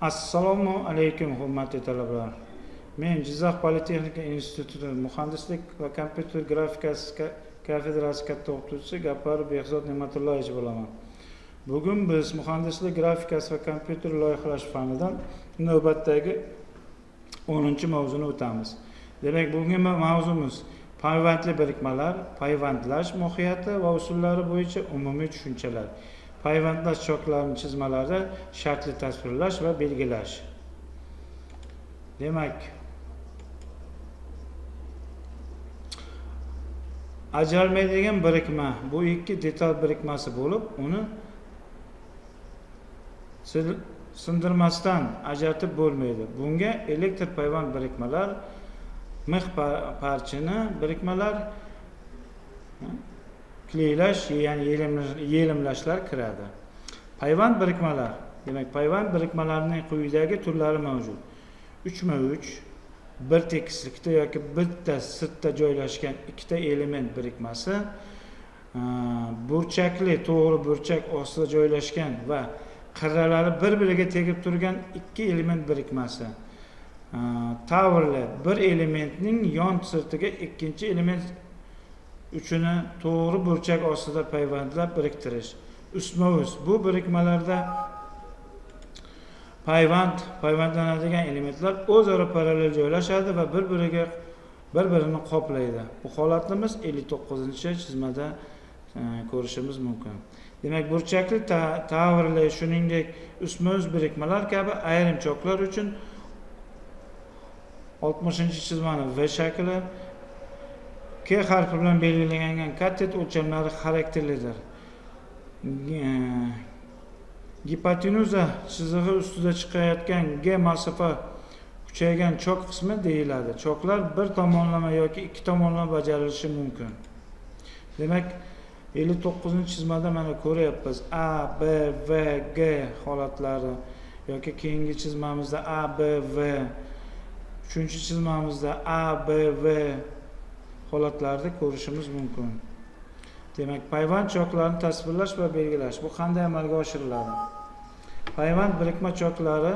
assalomu alaykum hurmatli talabalar. Men jizzax politexnika instituti muhandislik va kompyuter grafikasi kafedrasi katta o'qituvchisi gapparov behzod ne'matullayevich bo'laman. Bugun biz muhandislik grafikasi va kompyuter loyihalash fanidan navbatdagi o'ninchi mavzuni o'tamiz. Demak bugungi mavzumiz payvandli birikmalar payvandlash mohiyati va usullari bo'yicha umumiy tushunchalar. Payvandlash choklarini chizmalarda shartli tasvirlash va belgilash. Demak ajralmaydigan birikma bu ikki detal birikmasi bo'lib uni sindirmasdan ajratib bo'lmaydi. Bunga elektr payvand birikmalar mix parchini birikmalar kleylash ya'ni yelimlash- yelimlashlar kiradi payvand birikmalar demak payvand birikmalarining quyidagi turlari mavjud uchma uch bir tekislikda yoki bitta sirtda joylashgan ikkita element birikmasi a, burchakli to'g'ri burchak ostida joylashgan va qirralari bir biriga tegib turgan ikki element birikmasi a, tavrli bir elementning yon sirtiga ikkinchi element uchini to'g'ri burchak ostida payvandlab biriktirish. Ustma ust bu birikmalarda payvand payvandlanadigan elementlar o'zaro parallel joylashadi va bir biriga bir birini qoplaydi. Bu holatni biz ellik to'qqizinchi chizmada e, ko'rishimiz mumkin. Demak burchakli ta- tavrli shuningdek ustma ust birikmalar kabi ayrim choklar uchun oltmishinchi chizmani v shakli k harfi bilan belgilangan katet o'lchamlari xarakterlidir. Ge- gipotenuza chizig'i ustida chiqayotgan g masofa kuchaygan chok qismi deyiladi. Choklar bir tomonlama yoki ikki tomonlama bajarilishi mumkin. Demak ellik to'qqizinchi chizmada mana ko'ryapmiz. A b v g holatlari yoki keyingi chizmamizda a b v. Uchinchi chizmamizda a b v holatlarni ko'rishimiz mumkin. Demak payvand choklarini tasvirlash va belgilash bu qanday amalga oshiriladi? Payvand birikma choklari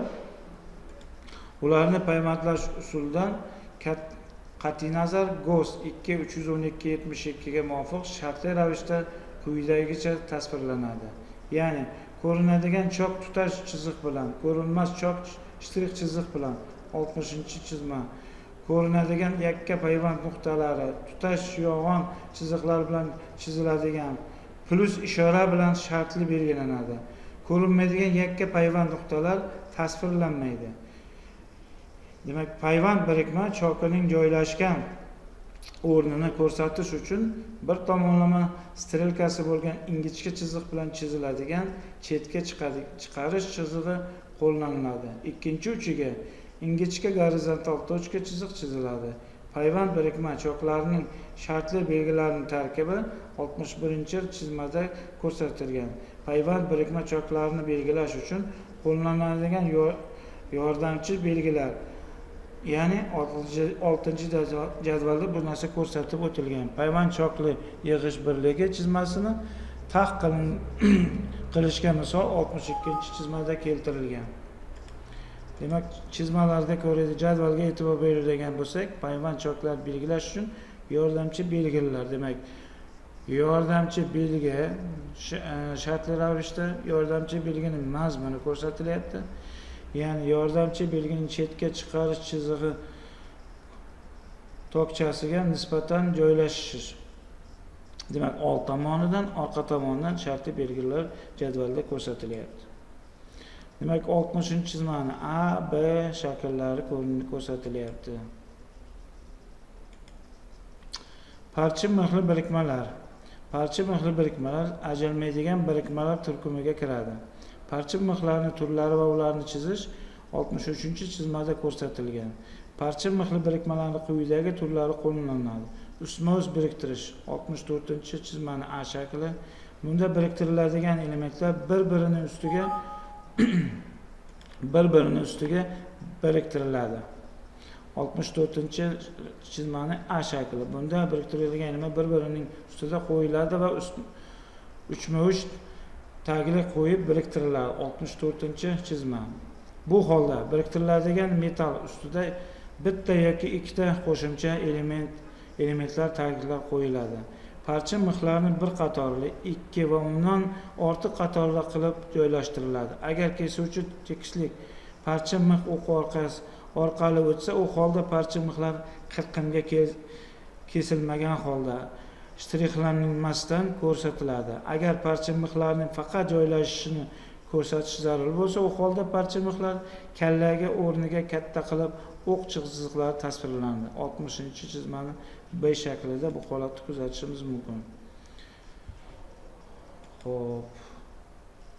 ularni payvandlash usulidan qat'iy nazar gos ikki uch yuz o'n ikki yetmish ikkiga muvofiq shartli ravishda quyidagicha tasvirlanadi. Ya'ni ko'rinadigan chok tutash chiziq bilan ko'rinmas chok shtrix chiziq bilan oltmishinchi chizma ko'rinadigan yakka payvand nuqtalari tutash yog'on chiziqlar bilan chiziladigan plyus ishora bilan shartli belgilanadi. Ko'rinmaydigan yakka payvand nuqtalar tasvirlanmaydi. Demak payvand birikma chokining joylashgan o'rnini ko'rsatish uchun bir tomonlama strelkasi bo'lgan ingichka chiziq bilan chiziladigan chetga chiqarish chizig'i qo'llaniladi. Ikkinchi uchiga ingichka gorizontal tochka chiziq chiziladi. Payvand birikma choklarining shartli belgilarining tarkibi oltmish birinchi chizmada ko'rsatilgan. Payvand birikma choklarini belgilash uchun qo'llaniladigan yordamchi belgilar ya'ni 6-chi jadvalda bu narsa ko'rsatib o'tilgan. Payvand chokli yig'ish birligi chizmasini taq qilishga misol oltmish ikkinchi chizmada keltirilgan. Demak chizmalarda ko'raydi jadvalga e'tibor beradigan bo'lsak payvand choklar belgilash uchun yordamchi belgilar demak yordamchi belgi sh- e, shartli ravishda yordamchi belgining mazmuni ko'rsatilyapti. Ya'ni yordamchi belgining chetga chiqarish chizig'i tokchasiga nisbatan joylashish demak old tomonidan orqa tomonidan shartli belgilar jadvalda ko'rsatilyapti demak oltmishinchi chizmani a b shakllari ko'rsatilyapti. Parcha mixli birikmalar. Parcha mixli birikmalar ajralmaydigan birikmalar turkumiga kiradi. Parcha mixlarni turlari va ularni chizish oltmish uchinchi chizmada ko'rsatilgan. Parcha mixli birikmalarni quyidagi turlari qo'llaniladi ustma ust biriktirish oltmish to'rtinchi chizmani a shakli. Bunda biriktiriladigan elementlar bir birini ustiga bir birini ustiga biriktiriladi. Oltmish to'rtinchi chizmani a shakli. Bunda biriktirilgan nima? Bir birining ustida qo'yiladi va uchma uch tagli qo'yib biriktiriladi. Oltmish to'rtinchi chizma. Bu holda biriktiriladigan metall ustida bitta yoki ikkita qo'shimcha element elementlar taglar qo'yiladi. Parcha mixlarni bir qatorli ikki va undan ortiq qatorli qilib joylashtiriladi. Agar kesuvchi tekislik parcha mix o'qi orqasi orqali o'tsa u holda parcha mixlar qirqimga kesilmagan holda shtrixlanmasdan ko'rsatiladi. Agar parcha mixlarning faqat joylashishini ko'rsatish zarur bo'lsa u holda parcha mixlar kallaga o'rniga katta qilib o'q chiziqlari tasvirlanadi. Oltmishinchi chizmani b shaklida bu holatni kuzatishimiz mumkin. Ho'p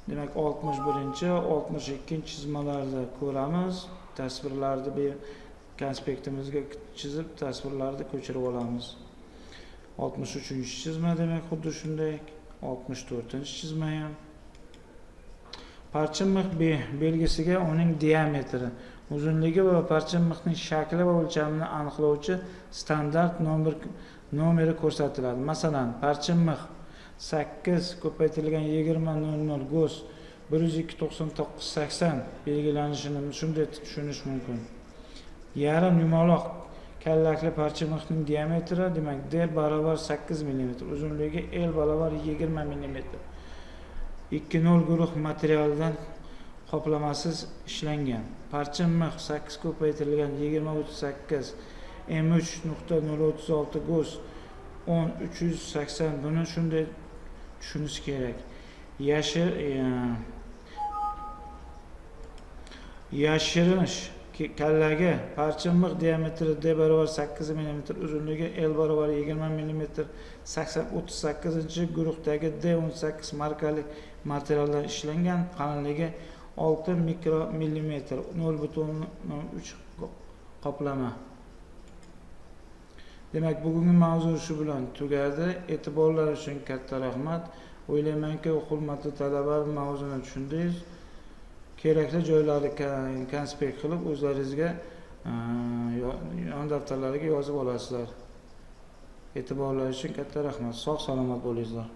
demak oltmish birinchi oltmish ikkinchi chizmalarni ko'ramiz. Tasvirlarni bu konspektimizga chizib tasvirlarni ko'chirib olamiz. Oltmish uchinchi chizma demak xuddi shunday. Oltmish to'rtinchi chizma ham. Parcha mix belgisiga uning diametri uzunligi va parcha mixning shakli va o'lchamini aniqlovchi standart nomer nomeri ko'rsatiladi. Masalan parcha mix sakkiz ko'paytirilgan yigirma nol nol go's bir yuz ikki to'qson to'qqiz sakson belgilanishini shunday tushunish mumkin. Yarim yumaloq kallakli parcha mixning diametri demak d barobar sakkiz millimetr uzunligi l barobar yigirma millimetr. İkki nol guruh materialdan qoplamasiz ishlangan. Parcha mix sakkiz ko'paytirilgan yigirma o'ttiz sakkiz m uch nuqta nol o'ttiz olti go's o'n uch yuz sakson. Buni shunday tushunish kerak. Yashir e, yashirish ke- kallaga parcha mix diametri d barobar sakkiz millimetr uzunligi l barobar yigirma millimetr sakson o'ttiz sakkizinchi guruhdagi d o'n sakkiz markali materiallar ishlangan qalinligi olti mikro millimetr nol butun uch qoplama. Demak bugungi mavzu shu bilan tugadi. E'tiborlar uchun katta rahmat. O'ylaymanki hurmatli talabalar mavzuni tushundingiz kerakli joylari konspekt qilib o'zlaringizga e, yon daftarlariga yozib olasizlar. E'tiborlar uchun katta rahmat. Sog' salomat bo'linglar